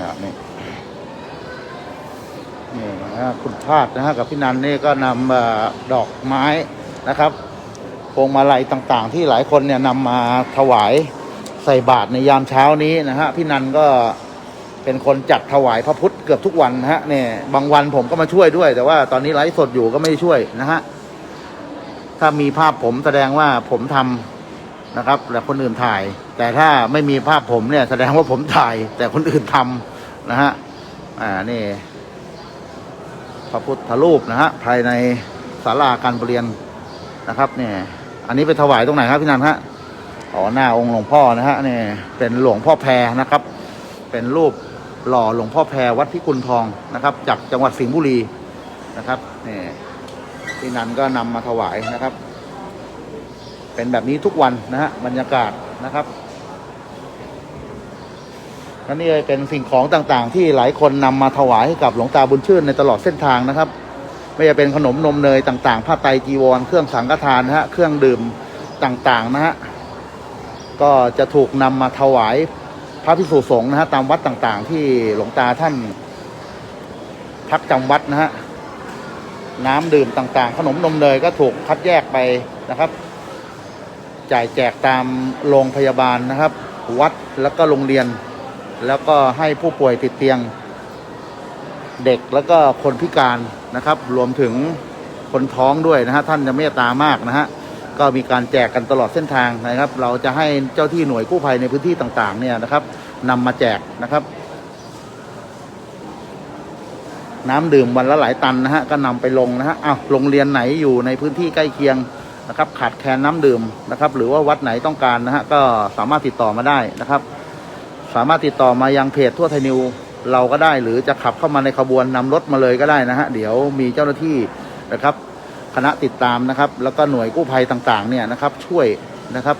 นะนี่นี่นะคุณพาดนะฮะกับพี่นันนี่ก็นำดอกไม้นะครับพวงมาลัยต่างๆ ที่หลายคนเนี่ยนำมาถวายใส่บาตรในยามเช้านี้นะฮะพี่นันก็เป็นคนจัดถวายพระพุทธเกือบทุกวันนะฮะเนี่ยบางวันผมก็มาช่วยด้วย แต่ว่าตอนนี้ไลฟ์สดอยู่ก็ไม่ช่วยนะฮะถ้ามีภาพผมแสดงว่าผมทำนะครับ และคนอื่นถ่าย แต่ถ้าไม่มีภาพผมเนี่ย แสดงว่าผมถ่าย แต่คนอื่นทำ นะฮะ อ่า นี่ พระพุทธรูปนะฮะ ภายในศาลาการประเรียนนะครับเนี่ยอันนี้ไปถวายตรงไหนครับพี่นันฮะ อ๋อ หน้าองค์หลวงพ่อนะฮะเนี่ยเป็นหลวงพ่อแพรนะครับ เป็นรูปหล่อหลวงพ่อแพรวัดพิกุลทองนะครับ จากจังหวัดสิงห์บุรีนะครับเนี่ยพี่นันก็นำมาถวายนะครับ เป็นแบบนี้ทุกวันนะฮะบรรยากาศนะครับ และนี่เป็นสิ่งของต่างๆ ที่หลายคนนำมาถวายให้กับหลวงตาบุญชื่นในตลอดเส้นทางนะครับ ไม่ว่าเป็นขนมนมเนยต่างๆผ้าไตรจีวร เครื่องสังฆทานนะฮะเครื่องดื่มต่างๆนะฮะก็จะถูกนำมาถวายพระภิกษุสงฆ์นะฮะตามวัดต่างๆ ที่หลวงตาท่านพักจำวัดนะฮะน้ำดื่มต่างๆ ขนมนมเนยก็ถูกคัดแยกไปนะครับ จ่ายแจกตามโรงพยาบาลนะครับ วัดแล้วก็โรงเรียน แล้วก็ให้ผู้ป่วยติดเตียง เด็กแล้วก็คนพิการนะครับ รวมถึงคนท้องด้วยนะฮะท่านจะเมตตามากนะฮะก็มีการแจกกันตลอดเส้นทางนะครับ เราจะให้เจ้าที่หน่วยกู้ภัยในพื้นที่ต่างๆ เนี่ยนะครับนำมาแจกนะครับ น้ำดื่มวันละหลายตันนะฮะก็นำไปลงนะฮะอ้าวโรงเรียนไหนอยู่ในพื้นที่ใกล้เคียงนะครับ ขาดแคลนน้ำดื่มนะครับ หรือว่าวัดไหนต้องการนะฮะก็สามารถติดต่อมาได้นะครับ สามารถติดต่อมายังเพจทั่วไทยนิวเราก็ได้หรือจะขับเข้ามาในขบวนนำรถมาเลยก็ได้นะฮะเดี๋ยวมีเจ้าหน้าที่นะครับ คณะติดตามนะครับ แล้วก็หน่วยกู้ภัยต่างๆเนี่ยนะครับ ช่วยนะครับ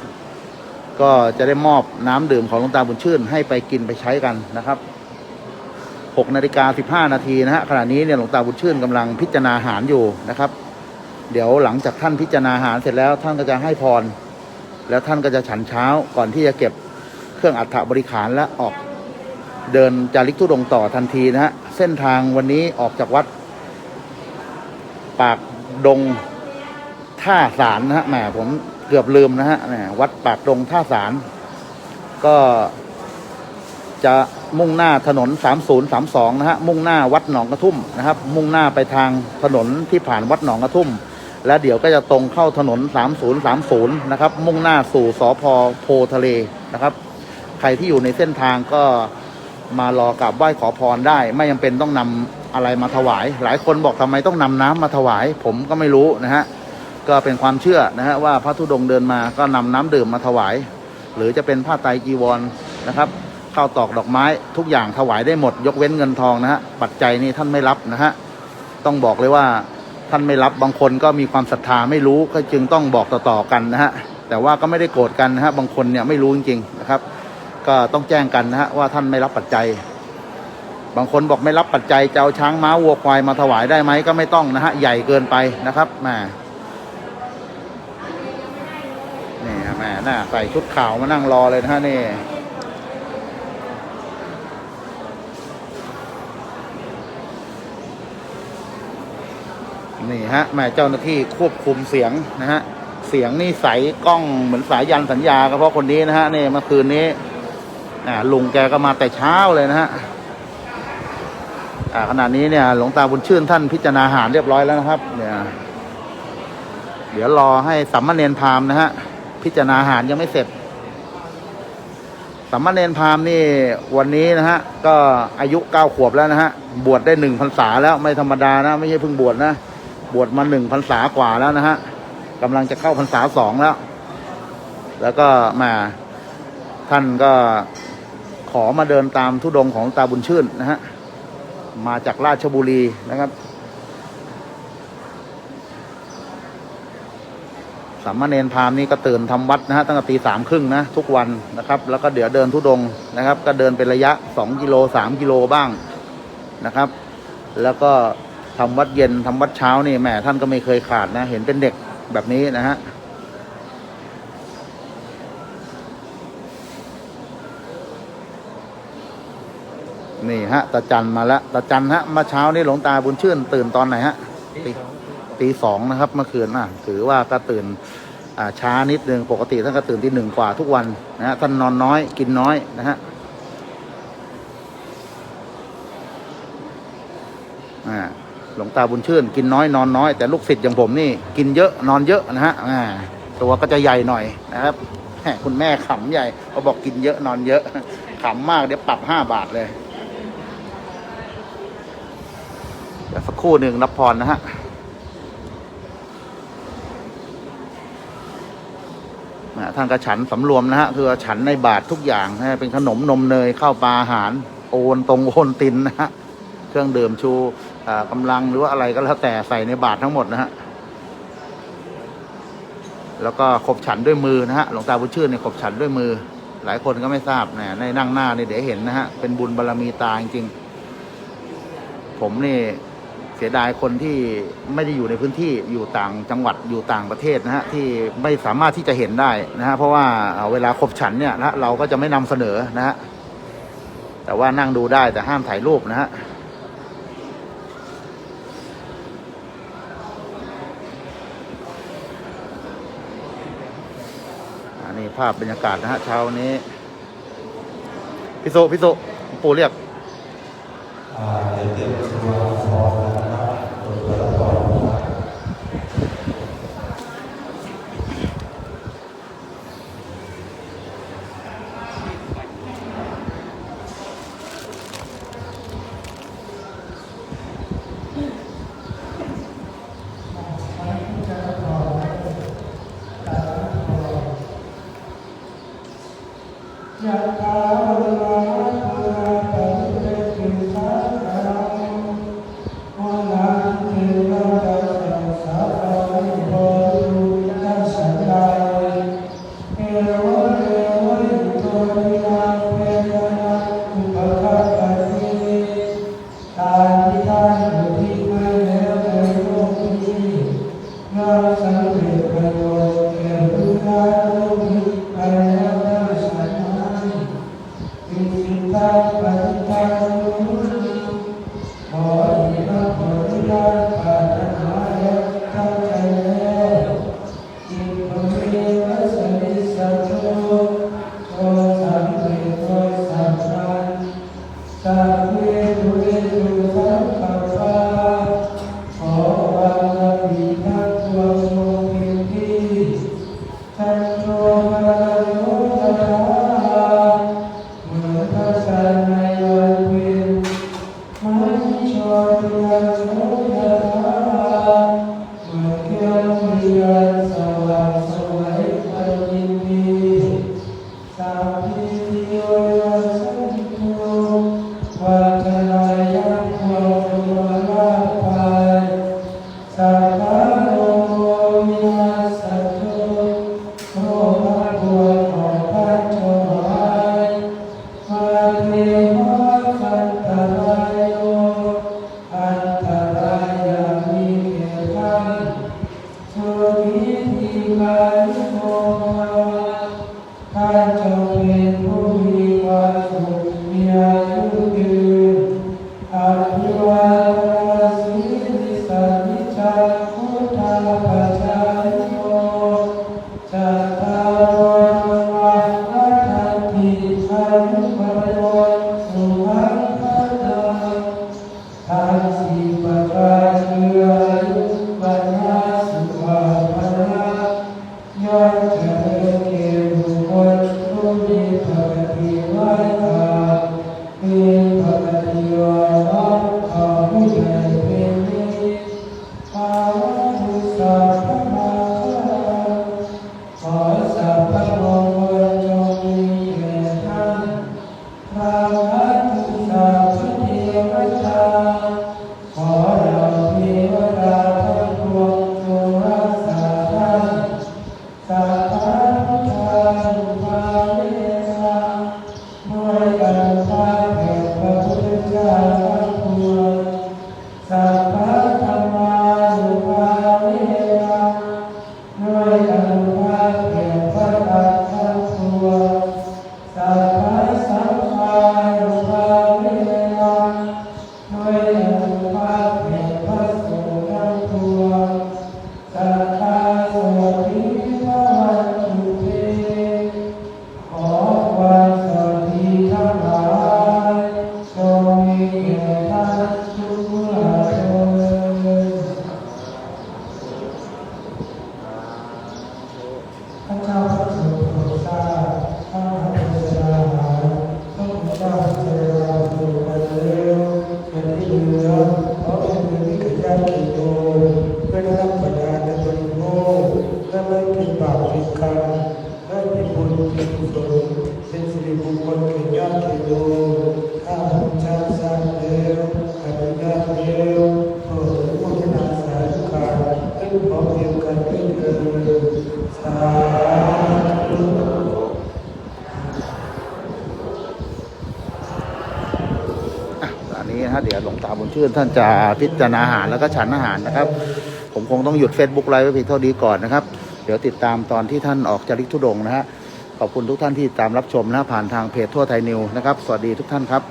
ก็จะได้มอบน้ำดื่มของหลวงตาบุญชื่น ให้ไปกินไปใช้กันนะครับ6นาฬิกา15 นาทีนะฮะขณะนี้เนี่ยหลวงตาบุญชื่นกำลังพิจารณาหารอยู่นะครับ เดี๋ยวหลังจากท่านพิจารณาหารเสร็จแล้วท่านก็จะให้พร แล้วท่านก็จะฉันเช้าก่อนที่จะเก็บ เครื่องอัฐบริขารและออกเดินจาริกทุดงต่อทันทีนะฮะเส้นทางวันนี้ออกจากวัด ปากดงท่าสารนะฮะแหมผมเกือบลืมนะฮะแหมวัดปากดงท่าสารก็จะมุ่งหน้าถนน 3032 นะฮะ มุ่งหน้าวัดหนองกระทุ่มนะครับ มุ่งหน้าไปทางถนนที่ผ่านวัดหนองกระทุ่ม และเดี๋ยวก็จะตรงเข้าถนน 3030 นะครับ มุ่งหน้าสู่สอพอโพทะเลนะครับ ใครที่อยู่ในเส้นทางก็มารอกราบไหว้ขอพรได้ ไม่จำเป็นต้องนำอะไรมาถวาย หลายคนบอกทำไมต้องนำน้ำมาถวาย ผมก็ไม่รู้นะฮะก็เป็นความเชื่อนะฮะว่าพระธุดงค์เดินมาก็นำน้ำดื่มมาถวาย หรือจะเป็นผ้าไตรจีวรนะครับข้าวตอกดอกไม้ทุกอย่างถวายได้หมด ยกเว้นเงินทองนะฮะปัจจัยนี่ท่านไม่รับนะฮะต้องบอกเลยว่าท่านไม่รับบางคนก็มีความศรัทธาไม่รู้ก็จึงต้องบอกต่อๆกันนะฮะแต่ว่าก็ไม่ได้โกรธกันนะฮะบางคนเนี่ยไม่รู้จริงๆนะครับ ก็ต้องแจ้งกันนะฮะว่าท่านไม่รับปัจจัย บางคนบอกไม่รับปัจจัยจะเอาช้างม้าวัวควายมาถวายได้ไหมก็ไม่ต้องนะฮะใหญ่เกินไปนะครับแหมนี่ฮะแหมน่าใส่ชุดขาวมานั่งรอเลยนะฮะนี่นี่ฮะแม่เจ้าหน้าที่ควบคุมเสียงนะฮะเสียงนี่ใสกล้องเหมือนสายยันสัญญาก็เพราะคนนี้นะฮะนี่เมื่อคืนนี้ ลุงแกก็มาแต่เช้าเลยนะฮะอ่าขณะนี้เนี่ยหลวงตาบุญชื่นท่านพิจารณาอาหารเรียบร้อยแล้วนะครับ เนี่ย เดี๋ยวรอให้สัมมาเนนพามนะฮะพิจารณาอาหารยังไม่เสร็จสัมมาเนนพามนี่วันนี้นะฮะ ก็อายุเก้าขวบแล้วนะฮะ บวชได้หนึ่งพรรษาแล้วไม่ธรรมดานะ ไม่ใช่เพิ่งบวชนะ บวชมาหนึ่งพรรษากว่าแล้วนะฮะกำลังจะเข้าพรรษาสองแล้ว แล้วก็มาท่านก็ ขอมาเดินตามทุดงของตาบุญชื่นนะฮะ มาจากราชบุรีนะครับสามเณรพามนี่ก็ตื่นทำวัดนะฮะตั้งแต่ตีสามครึ่งนะทุกวันนะครับ แล้วก็เดี๋ยวเดินทุดงนะครับ ก็เดินเป็นระยะสองกิโลสามกิโลบ้างนะครับ แล้วก็ทำวัดเย็นทำวัดเช้านี่แหมท่านก็ไม่เคยขาดนะ เห็นเป็นเด็กแบบนี้นะฮะ นี่ฮะตาจันมาแล้วตาจันฮะเมื่อเช้านี้หลวงตาบุญชื่น ตื่นตอนไหนฮะตีตีสองนะครับเมื่อคืนน่ะถือว่าก็ตื่นช้านิดนึงปกติท่านก็ตื่นที่หนึ่งกว่าทุกวันนะฮะท่านนอนน้อยกินน้อยนะฮะหลวงตาบุญชื่น กินน้อยนอนน้อย แต่ลูกศิษย์อย่างผมนี่ กินเยอะนอนเยอะนะฮะตัวก็จะใหญ่หน่อยนะครับคุณแม่ขำใหญ่เขาบอกกินเยอะนอนเยอะขำมากเดี๋ยวปรับห้าบาทเลย เดี๋ยวสักครู่หนึ่งรับพรนะฮะท่านก็ฉันสำรวมนะฮะคือฉันในบาททุกอย่างนะฮะเป็นขนมนมเนยข้าวปลาอาหาร โอนตรงโอนตินนะฮะเครื่องดื่มชูอ่ากำลังหรือว่าอะไรก็แล้วแต่ใส่ในบาททั้งหมดนะฮะแล้วก็ขบฉันด้วยมือนะฮะหลวงตาบุญชื่นเนี่ยขบฉันด้วยมือ หลายคนก็ไม่ทราบนะในนั่งหน้านี่เดี๋ยวเห็นนะฮะเป็นบุญบารรมีตาจริงๆผมนี่ สียดายคนที่ไม่ได้อยู่ในพื้นที่อยู่ต่างจังหวัดอยู่ต่างประเทศนะฮะที่ไม่สามารถที่จะเห็นได้นะฮะเพราะว่าเวลาขบฉันเนี่ยนะเราก็จะไม่นำเสนอนะฮะแต่ว่านั่งดูได้แต่ห้ามถ่ายรูปนะฮะอันนี้ภาพบรรยากาศนะฮะเช้านี้พี่โซพี่โซปูเรียกอ่าเดี๋ยวเตรียมตัวฟอร์มนะครับตัวตัวละครนะครับ ยะ ส่ เดี๋ยวหลวงตาบุญชื่นท่านจะพิจารณาอาหารแล้วก็ฉันอาหารนะครับ ผมคงต้องหยุด Facebook ไลฟ์ไว้เพียงเท่านี้ก่อนนะครับ เดี๋ยวติดตามตอนที่ท่านออกจาริกทุดงนะฮะขอบคุณทุกท่านที่ตามรับชมนะผ่านทางเพจทั่วไทยนิวนะครับสวัสดีทุกท่านครับ